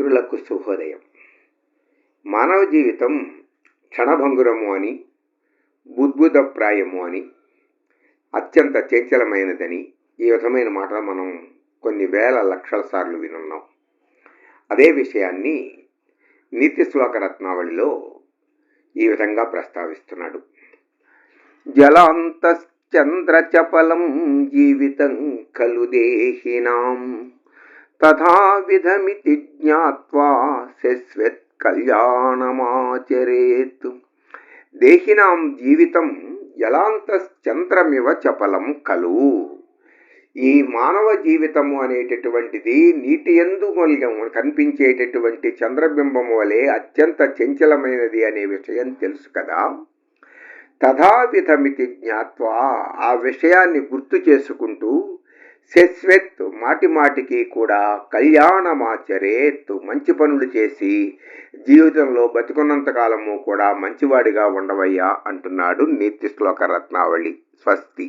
మిత్రులకు శుభోదయం. మానవ జీవితం క్షణభంగురము అని బుద్భుతప్రాయము అని అత్యంత చంచలమైనదని ఈ విధమైన మాటలు మనం కొన్ని వేల లక్షల సార్లు వినున్నాం. అదే విషయాన్ని నీతి శ్లోక రత్నావళిలో ఈ విధంగా ప్రస్తావిస్తున్నాడు. జలాంతశ్చంద్రచపలం జీవితం కలుదేహినాం. తథావిధమితి జ్ఞాత్వా శశ్వత్ కళ్యాణమాచరేత్. దేహినాం జీవితం జలాంతశ్చంద్రమివ చపలం కలు. ఈ మానవ జీవితము అనేటటువంటిది నీటి ఎందు కనిపించేటటువంటి చంద్రబింబము వలె అత్యంత చంచలమైనది అనే విషయం తెలుసు కదా. తథావిధమితి జ్ఞాత్వా ఆ విషయాన్ని గుర్తు చేసుకుంటూ శశ్వత్ మాటి మాటికి కూడా కళ్యాణమాచరేత్ మంచి పనులు చేసి జీవితంలో బతుకున్నంత కాలము కూడా మంచివాడిగా ఉండవయ్యా అంటున్నాడు నీతి శ్లోక రత్నావళి స్వస్తి.